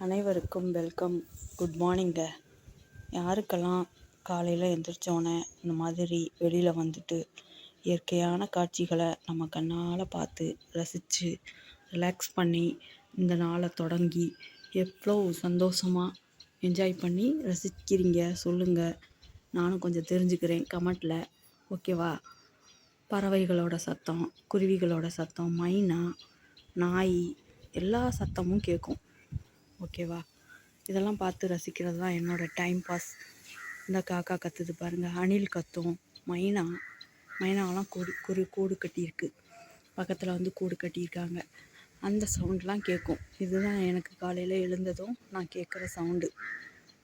அனைவருக்கும் welcome good மார்னிங்க யாருக்கெல்லாம் காலையில் எந்திரிச்சோன்னே இந்த மாதிரி வெளியில் வந்துட்டு இயற்கையான காட்சிகளை நம்ம கண்ணால் பார்த்து ரசித்து ரிலாக்ஸ் பண்ணி இந்த நாளை தொடங்கி எவ்வளோ சந்தோஷமாக என்ஜாய் பண்ணி ரசிக்கிறீங்க சொல்லுங்கள் நானும் கொஞ்சம் தெரிஞ்சுக்கிறேன் கமெண்ட்டில் ஓகேவா பறவைகளோட சத்தம் குருவிகளோட சத்தம் மைனா நாய் எல்லா சத்தமும் கேட்கும் ஓகேவா? இதெல்லாம் பார்த்து ரசிக்கிறது தான் என்னோடய டைம் பாஸ் இந்த காக்கா கத்துது பாருங்கள் அணில் கத்தும். மைனா. மைனாவெல்லாம் கூடு குரு கூடு கட்டியிருக்கு. பக்கத்தில் வந்து கூடு கட்டியிருக்காங்க. அந்த சவுண்ட்லாம் கேட்கும் இதுதான் எனக்கு காலையில் எழுந்ததும் நான் கேட்குற சவுண்டு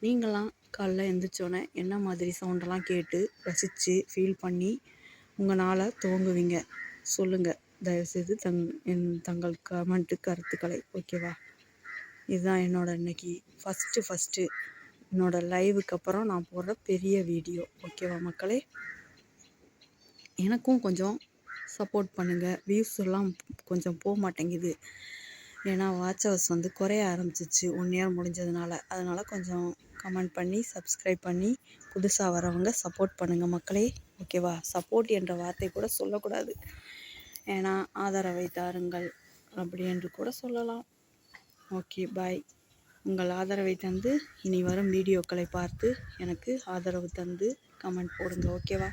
நீங்களாம் காலைல எழுந்திரிச்சோன்னே என்ன மாதிரி சவுண்டெல்லாம் கேட்டு ரசித்து ஃபீல் பண்ணி உங்கள் நாளை துவங்குவீங்க சொல்லுங்கள் தயவுசெய்து தங் என் தங்கள் கமெண்ட்டு கருத்துக்களை. ஓகேவா? இதுதான் என்னோடய இன்றைக்கி ஃபஸ்ட்டு ஃபஸ்ட்டு என்னோடய லைவுக்கு அப்புறம் நான் போடுற பெரிய வீடியோ ஓகேவா மக்களே? எனக்கும் கொஞ்சம் சப்போர்ட் பண்ணுங்கள் வியூஸ் எல்லாம் கொஞ்சம் போக மாட்டேங்குது. ஏன்னா வாட்ச் ஹவர்ஸ் வந்து குறைய ஆரம்பிச்சிச்சு ஒன் இயர் முடிஞ்சதுனால. அதனால் கொஞ்சம் கமெண்ட் பண்ணி சப்ஸ்கிரைப் பண்ணி புதுசாக வரவங்க சப்போர்ட் பண்ணுங்கள் மக்களே. ஓகேவா சப்போர்ட் என்ற வார்த்தை கூட சொல்லக்கூடாது. ஏன்னா ஆதரவை தாருங்கள். அப்படி என்று கூட சொல்லலாம். Okay bye. உங்கள் ஆதரவை தந்து இனி வரும் வீடியோக்களை பார்த்து எனக்கு ஆதரவு தந்து கமெண்ட் போடுங்க ஓகேவா?